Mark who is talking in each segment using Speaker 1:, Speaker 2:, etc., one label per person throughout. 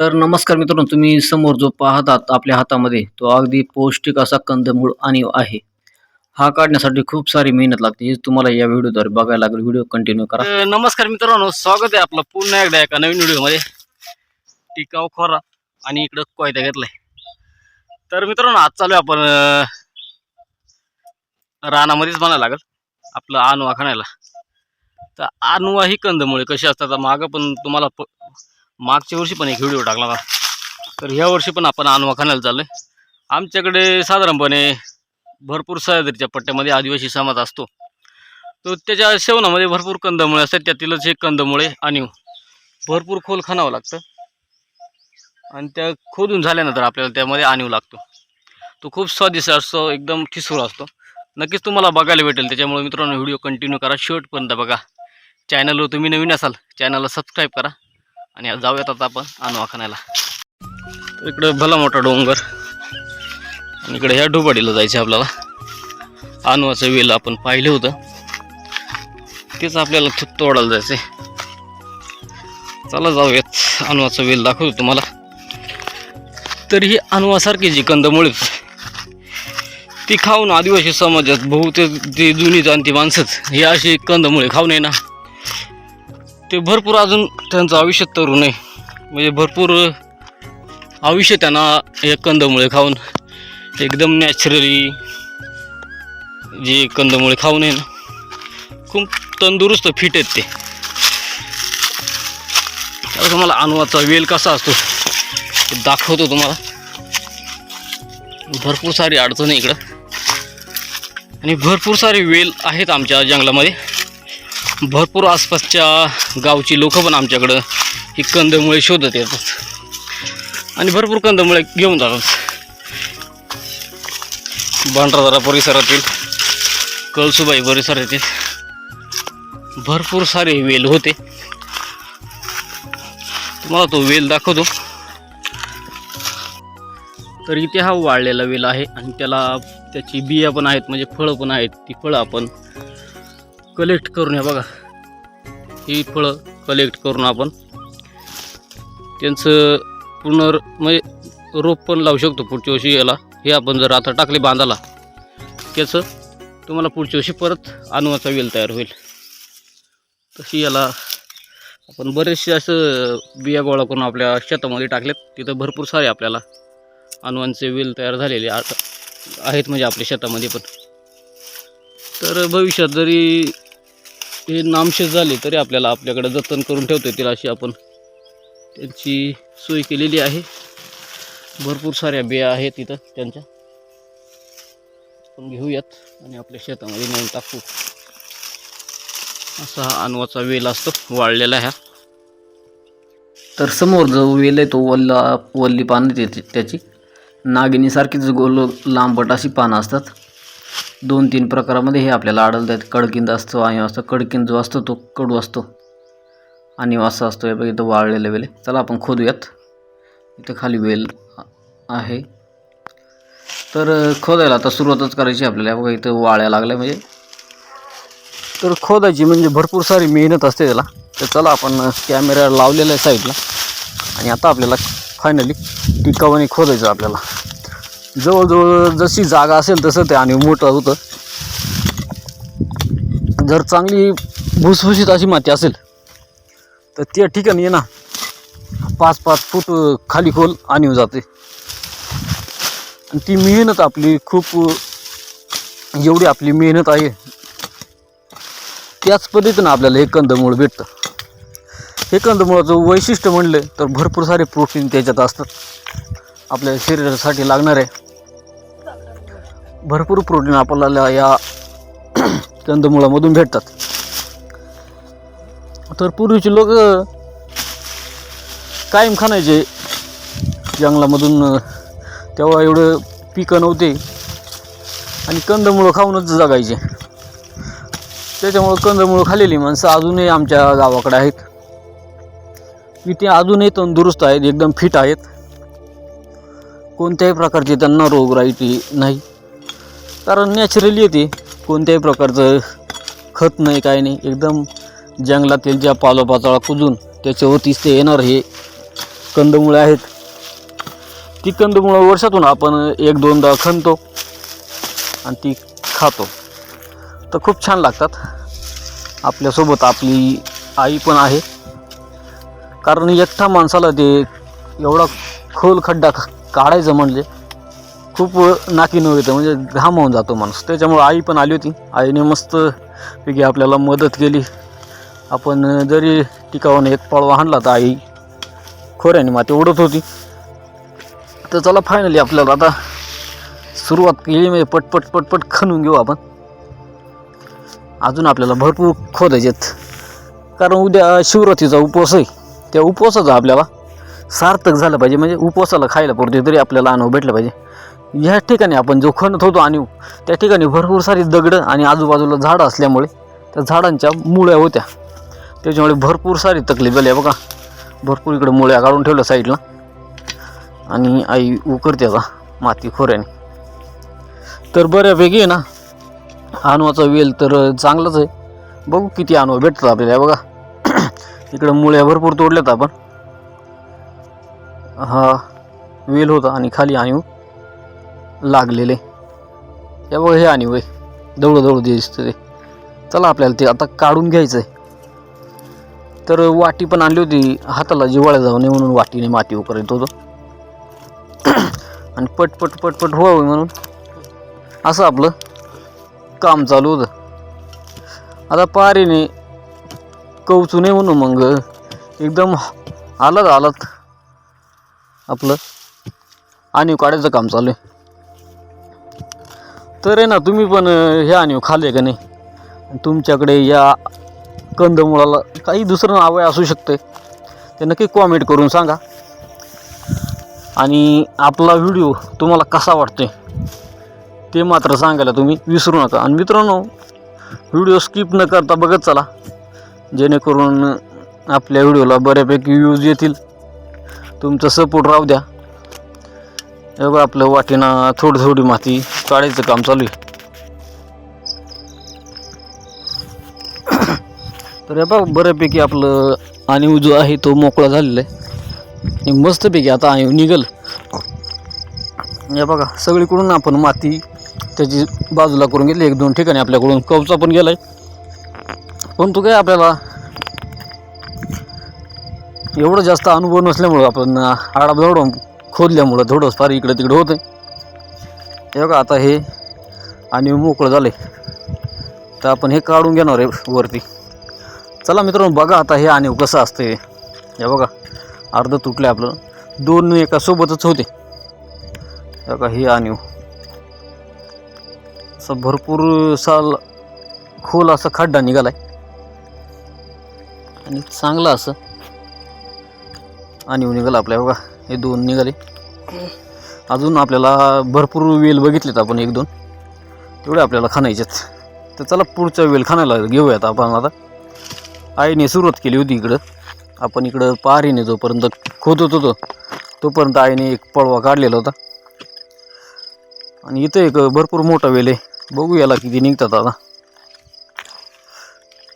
Speaker 1: तर नमस्कार मित्रांनो तुम्ही समोर जो पाहतात आपल्या हातामध्ये तो अगदी पौष्टिक असा कंदमूळ आणि आहे. हा काढण्यासाठी खूप सारी मेहनत लागते हे तुम्हाला या व्हिडिओद्वारे बघायला लागेल. व्हिडिओ कंटिन्यू करा.
Speaker 2: नमस्कार मित्रांनो स्वागत आहे आपलं पुन्हा एकदा एका नवीन व्हिडिओमध्ये. टिकाव खोरा आणि इकडं कोयता घेतलाय. तर मित्रांनो आज चालू आपण रानामध्येच म्हणायला लागल आपलं अनुवा खाण्याला. तर आनुवा ही कंदमुळे कशी असतात मागं पण तुम्हाला मागच्या वर्षी पण एक व्हिडिओ टाकला होता. तर ह्या वर्षी पण आपण आणवा खाण्याला चाललोय. आमच्याकडे साधारणपणे भरपूर सह्याद्रीच्या पट्ट्यामध्ये आदिवासी समाज असतो. तो त्याच्या सेवनामध्ये भरपूर कंदमुळे असतात. त्यातीलच एक कंदमुळे आणि भरपूर खोल खाणावं लागतं. आणि त्या खोदून झाल्यानंतर आपल्याला त्यामध्ये आणीव लागतो. तो खूप स्वादिष्ट असतो एकदम ठिसूळ असतो. नक्कीच तुम्हाला बघायला भेटेल. त्याच्यामुळे मित्रांनो व्हिडिओ कंटिन्यू करा. शेवटपर्यंत बघा. चॅनलवर तुम्ही नवीन असाल चॅनलला सबस्क्राईब करा. आणि आज जाऊयात आता आपण आणवा खाण्याला तर इकडे भला मोठा डोंगर. आणि इकडे ह्या ढोबाडीला जायचं आहे आपल्याला. आणवाचं वेल आपण पाहिलं होतं. तेच आपल्याला तो- तोडायला आहे चला जाऊयात. अनुवाचं वेल दाखवतो तुम्हाला. तर ही अनुवासारखी जी कंदमुळेच. ती खाऊन आदिवासी समाजात बहुतेक ती जुनी जाणती माणसंच. ही अशी कंदमुळे खाऊन आहे ना. ते भरपूर अजून त्यांचं आयुष्य तरुण आहे. म्हणजे भरपूर आयुष्य त्यांना हे कंदमुळे खाऊन. एकदम नॅचरली जे कंदमुळे खाऊन आहे ना खूप तंदुरुस्त फिट आहेत ते. आता तुम्हाला अनुवाचा वेल कसा असतो दाखवतो तुम्हाला. भरपूर सारी अडचण आहे इकडं. आणि भरपूर सारे वेल आहेत आमच्या जंगलामध्ये. भरपूर आसपासच्या गावची लोकं पण आमच्याकडं ही कंदमुळे शोधत येतात. आणि भरपूर कंदमुळे घेऊन जातात. भांडारदरा परिसरातील कळसुबाई परिसरातील भरपूर सारे वेल होते. तुम्हाला तो वेल दाखवतो. तर इथे हा वाळलेला वेल आहे आणि त्याला त्याची बिया पण आहेत म्हणजे फळं पण आहेत ती फळं आपण कलेक्ट करून या बघा. ही फळं कलेक्ट करून आपण त्यांचं पुनर् म्हणजे रोप पण लावू शकतो पुढच्या वर्षी याला. हे आपण जर आता टाकले बांधाला त्याचं तुम्हाला पुढच्या वर्षी परत अनुवाचा वेल तयार होईल. तशी याला आपण बरेचसे असं बिया गोळा करून आपल्या शेतामध्ये टाकलेत. तिथं भरपूर सारे आपल्याला अनुवांचे वेल तयार झालेले आहेत म्हणजे आपल्या शेतामध्ये पण. तर भविष्यात जरी हे नामशेष झाले तरी आपल्याला आपल्याकडे जतन करून ठेवता येतील अशी आपण त्यांची सोय केलेली आहे. भरपूर साऱ्या बिया आहेत तिथं त्यांच्या. आपण घेऊयात आणि आपल्या शेतामध्ये नेऊन टाकू. असा हा अनवाचा वेल असतो वाळलेला ह्या.
Speaker 1: तर समोर जो वेल आहे तो वल्ला वल्ली पानं त्याची त्याची. नागिनीसारखीच गोल लांबट अशी पानं असतात. दोन तीन प्रकारामध्ये हे आपल्याला आढळतात. कडकिंद असतो आणि असतो. कडकिंद जो असतो तो कडू असतो. आणि असा असतो यापैकी तो वाळलेला वेल आहे. चला आपण खोदूयात. इथं खाली वेल आहे. तर खोदायला आता सुरुवातच करायची आपल्याला. बघा इथं वाळ्या लागल्या म्हणजे. तर खोदायची म्हणजे भरपूर सारी मेहनत असते त्याला. तर चला आपण कॅमेरा लावलेला आहे साईडला. आणि आता आपल्याला फायनली टिकावाने खोदायचं आपल्याला. जवळजवळ जशी जागा असेल तसं ते आणि मोठं होतं. जर चांगली भुसभुशीत अशी माती असेल तर त्या ठिकाणी ना. पाच पाच फूट खाली खोल आणि जाते. आणि ती मेहनत आपली खूप एवढी आपली मेहनत आहे. त्याच पद्धतीनं आपल्याला हे कंदमूळ भेटतं. हे कंदमुळाचं वैशिष्ट्य म्हणलं तर भरपूर सारे प्रोटीन त्याच्यात असतात. आपल्या शरीरासाठी लागणारे भरपूर प्रोटीन आपल्याला या कंदमुळामधून भेटतात. तर पूर्वीचे लोक कायम खाणायचे जंगलामधून तेव्हा एवढं पिकं नव्हते. आणि कंदमुळं खाऊनच जगायचे. त्याच्यामुळं कंदमुळं खाल्लेली माणसं अजूनही आमच्या गावाकडे आहेत. की ते अजूनही तंदुरुस्त आहेत एकदम फिट आहेत. कोणत्याही प्रकारची त्यांना रोगराईटी नाही. कारण नॅचरली येते कोणत्याही प्रकारचं खत नाही काय नाही. एकदम जंगलातील ज्या पालोपाचोळा कुजून त्याच्यावरतीच ते येणार हे कंदमुळे आहेत. ती कंदमुळं वर्षातून आपण एक दोनदा खणतो आणि ती खातो. तर खूप छान लागतात. आपल्यासोबत आपली आई पण आहे. कारण एकटा माणसाला ते एवढा खोल खड्डा काढायचं म्हणजे खूप नाकी नऊ येतं म्हणजे घाम होऊन जातो माणूस. त्याच्यामुळं आई पण आली होती. आईने मस्त पैकी आपल्याला मदत केली. आपण जरी टिकावून एक पळवा आणला तर आई खोऱ्याने माती ओढत होती. तर चला फायनली आपल्याला आता सुरुवात केली म्हणजे पटपट पटपट खणून घेऊ आपण. अजून आपल्याला भरपूर खोदायचे आहेत. कारण उद्या शिवरात्रीचा उपवास आहे. त्या उपवासाचा आपल्याला सार्थक झालं पाहिजे. म्हणजे उपवासाला खायला पुरते तरी आपल्याला अनुभव भेटला पाहिजे. ह्या ठिकाणी आपण जो खणत होतो आणि त्या ठिकाणी भरपूर सारी दगडं आणि आजूबाजूला झाडं असल्यामुळे त्या झाडांच्या मुळ्या होत्या. त्याच्यामुळे भरपूर सारी तकलीफ झाली बघा. भरपूर इकडं मुळ्या काढून ठेवल्या साईडला. आणि आई उकरते आता माती खोऱ्याने. तर बऱ्यापैकी आहे ना आणवाचा वेल तर चांगलाच आहे. बघू किती अणव भेटतात आपल्याला बघा. इकडं मुळ्या भरपूर तोडल्यात आपण. हा वेल होता आणि खाली आणीव लागलेले. या बघ हे आणीव आहे. दौडं दौडं दिसतं ते. चला आपल्याला ते आता काढून घ्यायचं आहे तर वाटी पण आणली होती. हाताला जिवाळ्या जाऊ नये म्हणून वाटीने माती उकरत होतो. आणि पटपट पटपट व्हावं म्हणून असं आपलं काम चालू होतं. आता पारीने कवचू नये म्हणून मग एकदम आलात आलात. आपलं. आणीव काढायचं काम चालू आहे. तर आहे ना तुम्ही पण हे आणीव खाल्ले का नाही? तुमच्याकडे या कंदमुळाला काही दुसरं नाव असू शकते ते नक्की कॉमेंट करून सांगा. आणि आपला व्हिडिओ तुम्हाला कसा वाटते ते मात्र सांगायला तुम्ही विसरू नका. आणि मित्रांनो व्हिडिओ स्किप न करता बघत चला. जेणेकरून आपल्या व्हिडिओला बऱ्यापैकी व्ह्यूज येतील. तुमचं सपोर्ट राहू द्या. हे बघा आपलं वाटेना थोडी थोडी माती काढायचं काम चालू आहे. तर हे बघ बऱ्यापैकी आपलं आणीव जो आहे तो मोकळा झालेला आहे. आणि मस्तपैकी आता आणीव निघल. हे बघा सगळीकडून आपण माती त्याची बाजूला करून घेतली. एक दोन ठिकाणी आपल्याकडून कवचा पण गेला आहे पण तो काय आपल्याला एवढं जास्त अनुभव नसल्यामुळं आपण आडाबदडून खोदल्यामुळं थोडंच फार इकडं तिकडं होतं हे बघा आता हे आणि मोकळं झालं तर आपण हे काढून घेणार आहे वरती. चला मित्रांनो बघा आता हे आणीव कसं असतं हे बघा अर्ध तुटलं आपलं. दोन एका सोबतच होते बघा हे आणीव असं भरपूर साल खोल असा खड्डा निघालाय. आणि चांगलं असं. आणीव निघालं आपल्या बघा हे दोन निघाले. अजून आपल्याला भरपूर वेल बघितलेत आपण एक दोन. तेवढे आपल्याला खाणायचेत तर चला पुढचा वेल खाण्याला घेऊयात आपण आता. आईने सुरुवात केली होती इकडं. आपण इकडं पारीने जोपर्यंत खोदत होतो तोपर्यंत आईने एक पळवा काढलेला होता. आणि इथं एक भरपूर मोठा वेल आहे. बघू याला किती निघतात आता.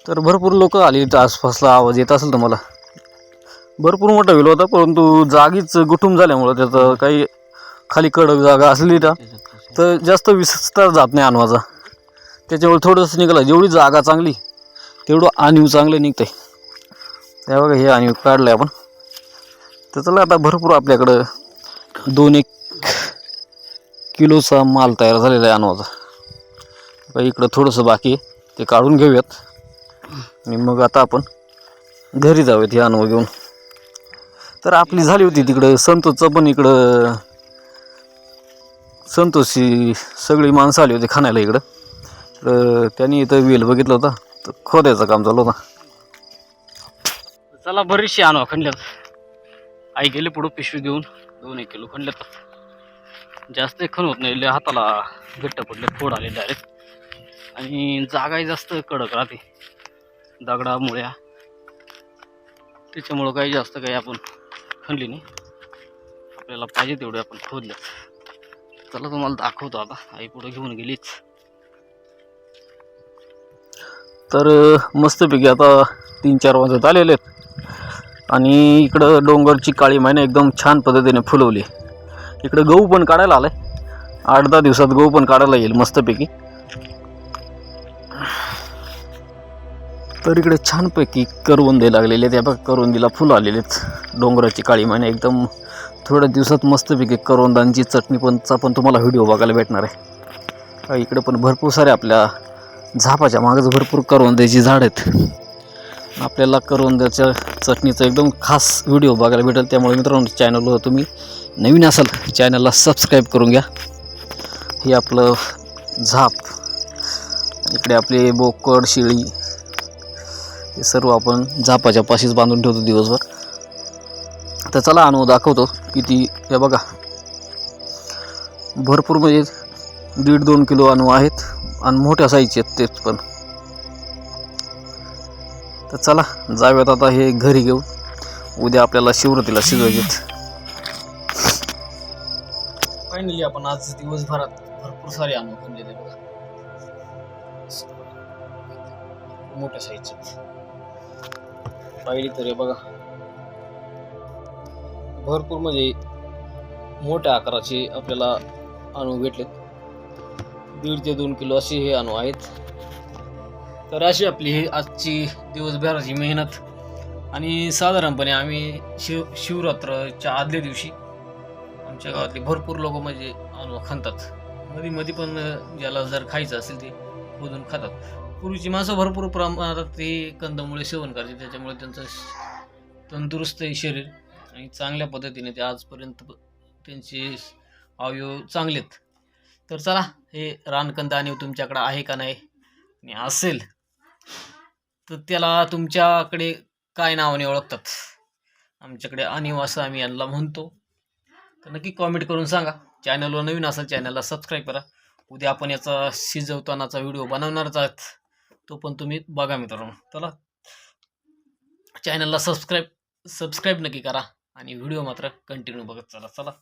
Speaker 1: तर भरपूर लोक आले इथं आसपासला आवाज येत असेल तुम्हाला. भरपूर मोठा वेल होता परंतु जागीच गुठूम झाल्यामुळं त्याचं काही खाली कडक जागा असली तर तर जास्त विस्तार जात नाही आणवाचा. त्याच्यामुळे थोडंसं निघालं. जेवढी जागा चांगली तेवढं आणीव चांगलं निघते त्या बघा हे आणीव काढलं आपण. तर चला आता भरपूर आपल्याकडं दोन एक किलोचा माल तयार झालेला आहे आणवाचा. इकडं थोडंसं बाकी आहे. ते काढून घेऊयात. आणि मग आता आपण घरी जाऊयात हे आणवं घेऊन. तर आपली झाली होती तिकडं. संतोषचं पण इकडं. संतोषी सगळी माणसं आली होती खाण्याला इकडं. तर त्यांनी इथं वेल बघितलं होता. तर खोदायचं काम चालू होता.
Speaker 2: चला बरीचशी आणू खंडल्यात. आई गेले पुढं पिशवी घेऊन दोन एक किलो खंडल्यात. जास्त खण होत नाही. हाताला घट्ट पडले फोड आले डायरेक्ट आणि जागाही जास्त कडक राहते. दगडा मुळ्या त्याच्यामुळं काही जास्त काही आपण खणली नाही. आपल्याला पाहिजे तेवढे आपण खोदले. चला तुम्हाला दाखवतो आता. आई पुढं घेऊन गेलीच.
Speaker 1: तर मस्तपैकी आता तीन चार वाजत आलेले आहेत. आणि इकडं डोंगरची काळी मैना एकदम छान पद्धतीने फुलवली. इकडं गहू पण काढायला आलाय. आठ दहा दिवसात गहू पण काढायला येईल मस्तपैकी. तर इकडे छानपैकी करवंदे लागलेले आहेत. या करवंदीला फुलं आलेले आहेत. डोंगराची काळी मैना एकदम थोड्या दिवसात मस्तपैकी करवंदांची चटणी पणचा पण तुम्हाला व्हिडिओ बघायला भेटणार आहे. इकडे पण भरपूर सारे आपल्या झापाच्या मागच भरपूर करवंद्याची झाड आहेत. आपल्याला करवंद्याच्या चटणीचा एकदम खास व्हिडिओ बघायला भेटेल. त्यामुळे मित्रांनो चॅनलवर तुम्ही नवीन असाल चॅनलला सबस्क्राईब करून घ्या. हे आपलं झाप. इकडे आपले बोकड शिळी हे सर्व आपण झापाच्या पाशीच बांधून ठेवतो दिवसभर. तर चला अनुभव दाखवतो किती हे बघा. भरपूर म्हणजे दीड दोन किलो अणू आहेत आणि मोठ्या साईजचे आहेत तेच पण. तर चला जाव्यात आता हे घरी घेऊन. उद्या आपल्याला शिवरतीला शिजवायचे फायनली आपण आज दिवसभरात भरपूर सारे अणू बनले बघा. मोठ्या साईजचे पाहिली तर हे बघा. भरपूर म्हणजे मोठ्या आकाराचे आपल्याला अणू भेटलेत. दीड ते दोन किलो असे हे अणू आहेत. तर अशी आपली ही आजची दिवसभराची मेहनत. आणि साधारणपणे आम्ही शिव शिवरात्रच्या आदल्या दिवशी आमच्या गावातले भरपूर लोक म्हणजे अणू खातात मध्ये मध्ये पण ज्याला जर खायचं असेल ते खोदून खातात. पूर्वीची माणसं भरपूर प्रमाणात ते कंदमुळे सेवन करायचे त्याच्यामुळे त्यांचं तंदुरुस्त आहे शरीर आणि चांगल्या पद्धतीने ते आजपर्यंत त्यांचे अवयव चांगलेत. तर चला हे रानकंद आणि तुमच्याकडे आहे का नाही? आणि असेल तर त्याला तुमच्याकडे काय नावाने ओळखतात? आमच्याकडे अनिव असं आम्ही यांना म्हणतो. तर नक्की कॉमेंट करून सांगा. चॅनलवर नवीन असेल चॅनलला सबस्क्राईब करा. उद्या आपण याचा शिजवतानाचा व्हिडिओ बनवणारच आहात. तो पण तुम्ही बघा मित्रांनो. चला. चॅनलला सबस्क्राईब सबस्क्राईब नक्की करा आणि व्हिडिओ मात्र कंटिन्यू बघत चला. चला.